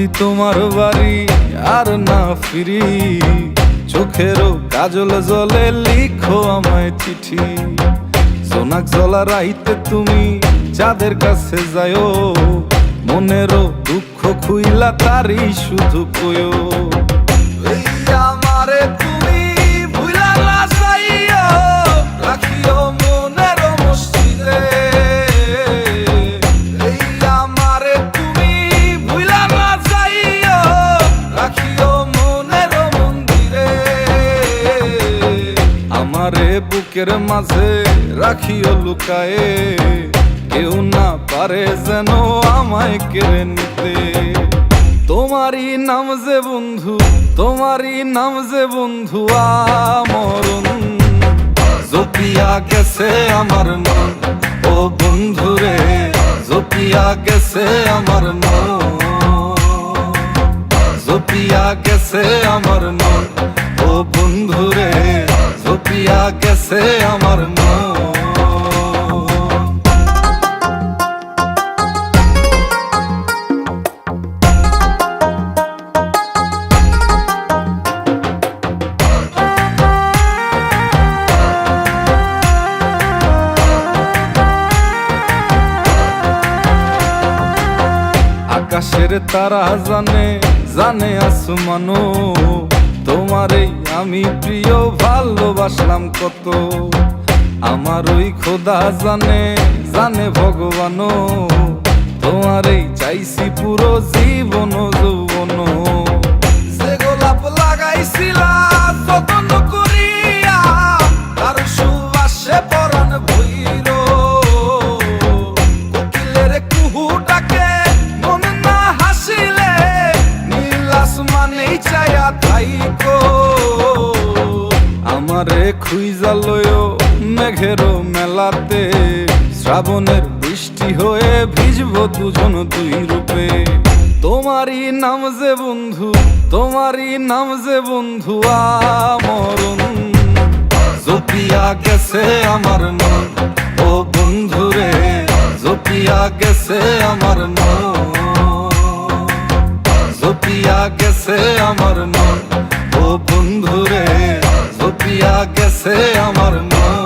যদি তোমার বাড়ি আর না ফিরি চোখেরও কাজল জলে লিখো আমায় চিঠি। সোনাক জলা রাইতে তুমি যাদের কাছে যায়ও মনেরও দুঃখ খুইলা তারই শুধু কয়ো আমারে বুকের মাঝে রাখিও লুকায়ে, কেউ না পারে যেন আমায় কেড়ে নিতে। তোমারই নাম যে বন্ধু, তোমারই নাম যে বন্ধু, আমরণ। জপিয়া গেছে আমার মন, ও বন্ধু রে জপিয়া গেছে আমার মন। জপিয়া গেছে আমার মন, ও বন্ধু রে জপিয়া আমার আকাশের তারা জানে জানে আসমানো তোমারই আমি প্রিয়। ভালোবাসলাম কত। আমার ওই খোদা জানে জানে ভগবানও। খুইজা লয়ো মেঘের মেলাতে। শ্রাবণের বৃষ্টি হয়ে ভিজব দুজন দুই রূপে। তোমারই নাম যে বন্ধু, তোমারই নাম যে বন্ধু আমরণ। জপিয়া গেছে আমার মন, ও বন্ধু রে জপিয়া গেছে আমার মন। জপিয়া গেছে আমার মন, ও বন্ধু রে জপিয়া গেছে আমার মন।